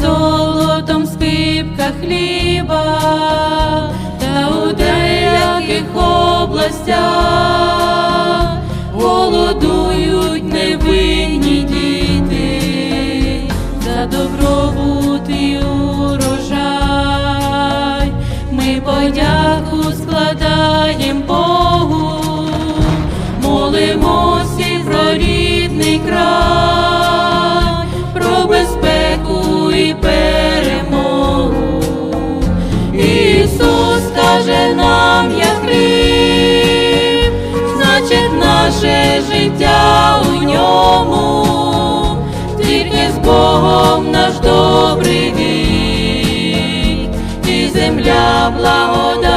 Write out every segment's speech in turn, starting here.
золотом скипка хліба, та у деяких областях голодують невинні діти за добробут і урожай. Ми подяку складаєм Богу, життя у ньому, тільки з Богом наш добрий вік, і земля благодаттю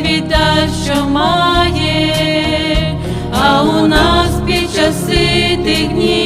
віддай, що має, а у нас під часи тих днів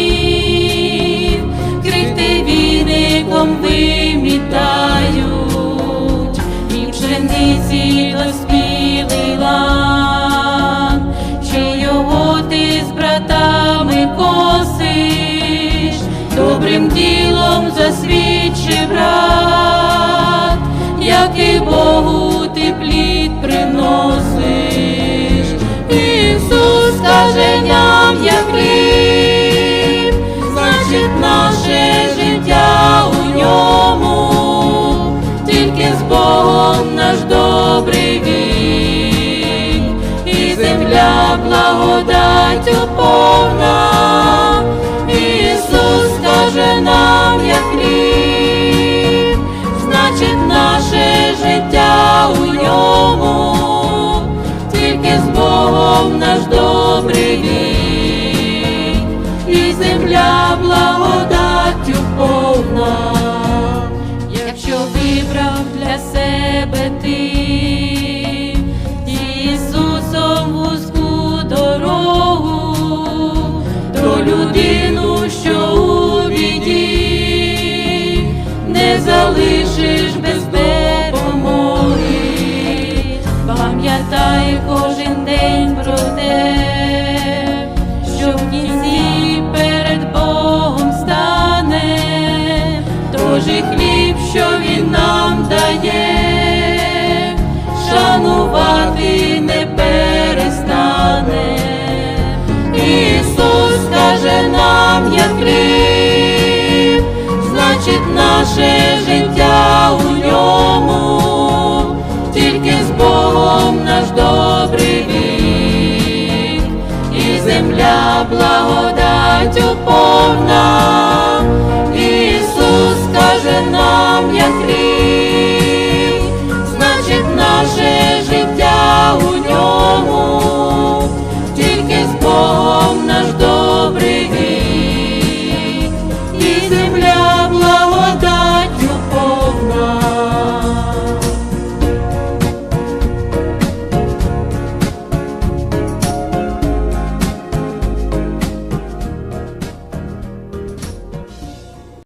вибрав для себе ти дає, шанувати не перестане. Ісус каже нам, я хліб, значить наше життя у ньому, тільки з Богом наш добрий вік, і земля благодаттю повна.